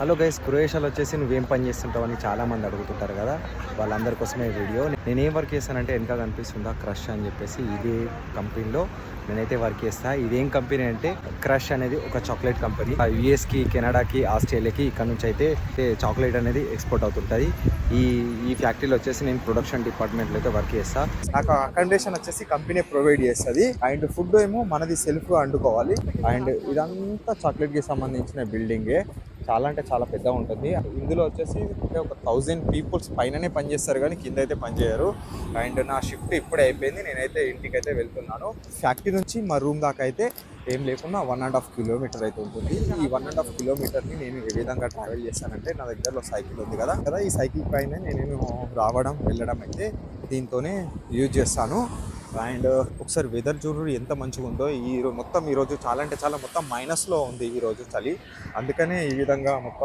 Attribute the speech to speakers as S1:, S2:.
S1: Hello guys క్రొయేషియాలో వచ్చేసి నువ్వేం పని చేస్తుంటావు అని చాలామంది అడుగుతుంటారు కదా. వాళ్ళందరి కోసమే ఈ వీడియో. నేను వర్క్ చేస్తానంటే వెనక కనిపిస్తుందా క్రష్ అని చెప్పేసి ఇదే కంపెనీలో నేనైతే వర్క్ చేస్తా. ఇదేం కంపెనీ అంటే క్రష్ అనేది ఒక చాక్లెట్ కంపెనీ. యుఎస్కి కెనడాకి ఆస్ట్రేలియాకి ఇక్కడ నుంచి అయితే చాక్లెట్ అనేది ఎక్స్పోర్ట్ అవుతుంటుంది. ఈ ఈ ఫ్యాక్టరీలో వచ్చేసి నేను ప్రొడక్షన్ డిపార్ట్మెంట్లో అయితే వర్క్ చేస్తా. నాకు అకామిడేషన్ వచ్చేసి కంపెనీ ప్రొవైడ్ చేస్తుంది. అండ్ ఫుడ్ ఏమో మనది సెల్ఫ్ వండుకోవాలి అండ్ ఇదంతా చాక్లెట్కి సంబంధించిన బిల్డింగే. చాలా అంటే చాలా పెద్దగా ఉంటుంది. ఇందులో వచ్చేసి ఒక థౌజండ్ పీపుల్స్ పైననే పనిచేస్తారు కానీ కింద అయితే పనిచేయరు. అండ్ నా షిఫ్ట్ ఇప్పుడే అయిపోయింది. నేనైతే ఇంటికి అయితే వెళ్తున్నాను. ఫ్యాక్టరీ నుంచి మా రూమ్ దాకా అయితే ఏం లేకుండా వన్ అండ్ హాఫ్ కిలోమీటర్ అయితే ఉంటుంది. ఈ వన్ అండ్ హాఫ్ కిలోమీటర్ని నేను ఏ విధంగా ట్రావెల్ చేశానంటే నా దగ్గరలో సైకిల్ ఉంది కదా. కదా ఈ సైకిల్ పైన నేను రావడం వెళ్ళడం అయితే దీంతోనే యూజ్ చేస్తాను. అండ్ ఒకసారి వెదర్ చూడు ఎంత మంచిగా ఉందో. ఈ మొత్తం ఈ రోజు చాలా అంటే చాలా మొత్తం మైనస్లో ఉంది ఈ రోజు చలి. అందుకనే ఈ విధంగా మొత్తం